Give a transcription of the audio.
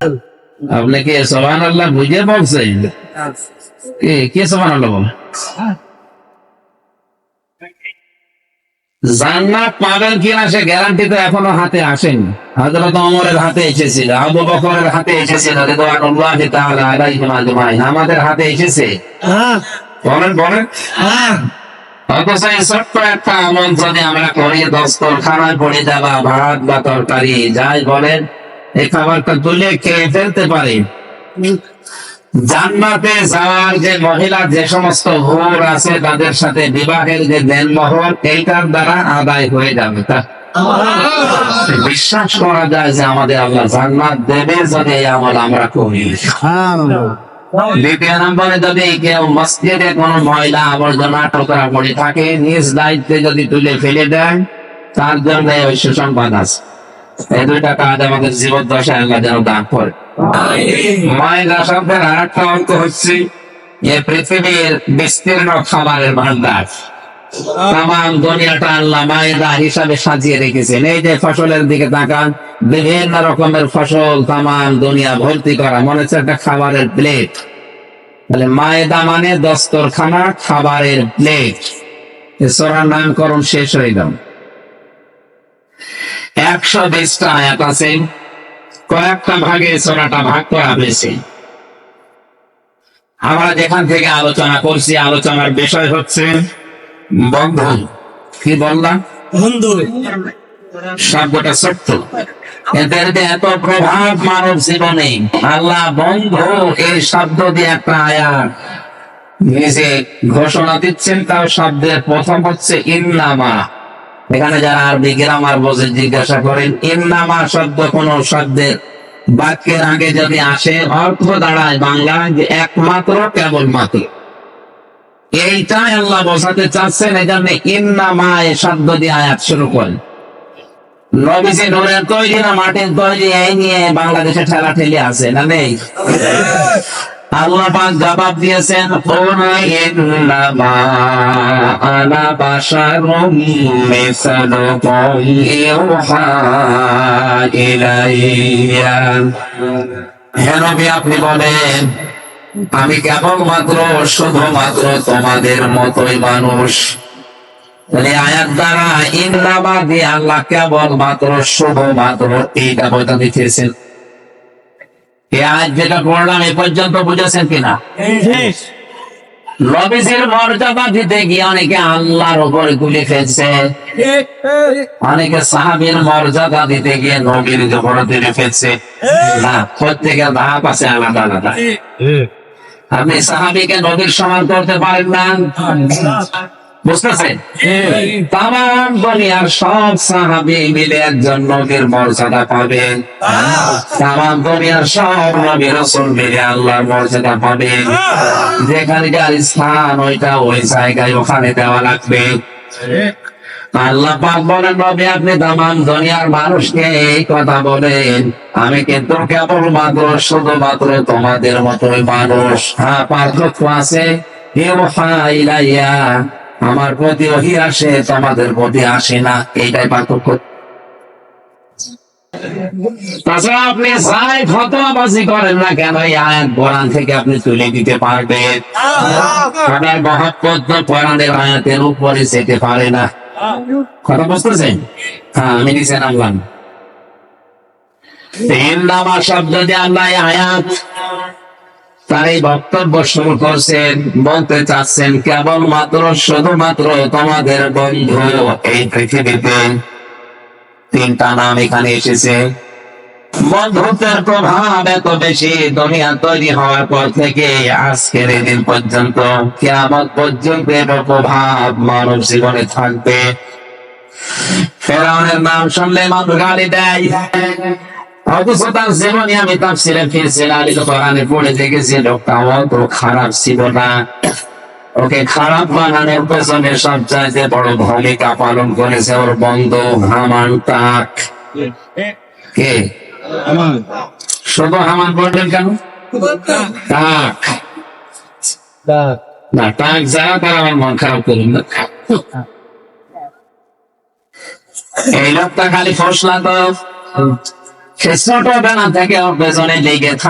আপনি সোহান আল্লাহ বুঝে বলছেন? কে সোহান আল্লাহ বলে? জান্নাত পাবেন কিনা সে এখনও হাতে আসেন। হযরত ওমরের হাতে এসেছিল আবু বকরের হাতে এসেছিল রিদওয়ানুল্লাহি তাআলা আলাইহিম আজমাইন আমাদের হাতে এসেছে। বলেন বলেন। অথচ ছোট্ট একটা যদি আমরা করি দস্তর খানায় পড়ে যাবা, ভাত বা তরকারি, যাই বলেন। এই খাবারটা তুলে খেয়ে ফেলতে পারি। জান্নাতে যাওয়ার যে মহিলা যে সমস্ত হুর আছে তাদের সাথে বিবাহের যে দেনমোহর এইটার দ্বারা আদায় হয়ে যাবে। তা বিশ্বাস করা যায় যে আমাদের আল্লাহ জান্নাত দেবে যদি এই আমল আমরা করি। দ্বিতীয় নম্বরে যদি কেউ মসজিদে কোন ময়লা আবর্জনা টোকরা পড়ে থাকে নিজ দায়িত্বে যদি তুলে ফেলে দেয় তার জন্য ওই সুসংবাদ আছে। দুইটা কাজ আমাদের জীবন আল্লাহ যেন দান করে। আর একটা অর্থ হচ্ছে যে পৃথিবীর বিস্তীর্ণ খাবারের ভান্ডার তামাম দুনিয়াটা আল্লাহ মায়েদা হিসাবে সাজিয়ে রেখেছেন। এই যে ফসলের দিকে তাকান, বিভিন্ন রকমের ফসল তামাম দুনিয়া ভর্তি করা। মনে হচ্ছে একটা খাবারের প্লেট তাহলে মায়েদা মানে দস্তরখানা, খাবারের প্লেট সোরার নামকরণ শেষ হয়ে গেল। একশো বিশটা আয়াত আছে। কয়েকটা ভাগে সোনাটা ভাগ করা হয়েছে। আমরা যেখান থেকে আলোচনা করছি আলোচনার বিষয় হচ্ছে বন্ধন। কি বললাম? বন্ধু শব্দটা সত্য। এদের যে এত প্রভাব মানব জীবনে। আল্লাহ বন্ধু এই শব্দ দিয়ে একটা আয়াত। নিজে ঘোষণা দিচ্ছেন তাও শব্দের প্রথম হচ্ছে ইন্নামা। এখানে যারা আরবি গ্রামার বোঝে, জিজ্ঞাসা করেন, ইন্নামা শব্দ কোন শব্দের? বাক্যের আগে যদি আসে, অর্থ দাঁড়ায় বাংলায় যে একমাত্র কেবলমাত্র। এইটাই আল্লাহ বসাতে চাচ্ছেন এই জন্য ইন্নামা এই শব্দ দিয়ে আয়াত শুরু করেন। তৈরি না মাটির তৈরি, এই নিয়ে বাংলাদেশে ঠেলা ঠেলি আছে না নেই? আল্লাহ পাক জবাব দিয়েছেন "কুল ইন্নামা আনা বাশারুম মিসলুকুম ইউহা ইলাইয়া। হে নবী, আপনি বলেন, আমি কেবলমাত্র, শুধুমাত্র তোমাদের মতোই মানুষ। আয়াত দ্বারা ইন্দাবাদ দিয়ে আল্লাহ কেবলমাত্র, শুধুমাত্র এইটা বইটা দিতেছেন এই আয়াত যেটা পড়লাম এ পর্যন্ত বুঝেছেন কিনা? নবীজির মর্যাদা দিতে গিয়ে অনেকে আল্লাহর উপরে গুলি ফেলছে অনেকে সাহাবীর মর্যাদা দিতে গিয়ে নবীর উপরে তুলে ফেলছে না প্রত্যেকের আছে আলাদা আলাদা। আপনি সাহাবিকে নবীর সমান করতে পারেন না? বুঝতেছেন তাম দুনিয়ার সব সাহাবি মিলে একজন নবীর মর্যাদা পাবে। তাম দুনিয়ার সব নবী রসুল মিলে আল্লাহর মর্যাদা পাবে। যেখানে যার স্থান ওইটা ওই জায়গায় ওখানে দেওয়া লাগবে। আল্লাহ পাক বলেন নবী আপনি তামাম দুনিয়ার মানুষকে এই কথা বলেন। আমি কিন্তু কেবল মাত্র শুধুমাত্র তোমাদের মতোই মানুষ। হ্যাঁ পার্থক্য আছে? ইউহা ইলাইয়া। আমার প্রতি ওহি আসে, তোমাদের প্রতি আসে না। এইটাই পার্থক্য। তাছাড়া আপনি যাই ফতোয়াবাজি করেন না কেন, এই আয়াত কোরআন থেকে আপনি তুলে দিতে পারবেন। আপনার মহাপদ্য কোরআনের আয়াতের উপরে যেতে পারে না। কথা বুঝতেছেন? হ্যাঁ আমি নিচে নামলাম। তিন নামা শব্দ দিয়ে আল্লাহ আয়াত তার এই বক্তব্য শুরু করছেন, বলতে চাচ্ছেন, কেবলমাত্র, শুধুমাত্র তোমাদের বন্ধু এই পৃথিবীতে। তিনটা নাম এখানে এসেছে। বন্ধুত্বের প্রভাব এত বেশি দুনিয়া তৈরি হওয়ার পর থেকে আজকের দিন পর্যন্ত কেমন পর্যন্ত এর প্রভাব মানব জীবনে থাকবে। ফেরাউনের নাম শুনলে মানুষ গালি দেয়। তার জীবনে আমি তাফসিরে ফিরছিলাম কোরআনে পড়ে দেখেছি লোকটা অত খারাপ ছিল না। ওকে খারাপ বানানোর পেছনে সবচাইতে বড় ভূমিকা পালন করেছে ওর বন্ধু হামান তাক। কে? শুধু হামান বললেন কেন? তাক। না তাক যা তার আমার মন খারাপ করুন না। এই লোকটা খালি ফসলা তো। ছোটবেলা থেকে ওর পেছনে লেগে থাকে।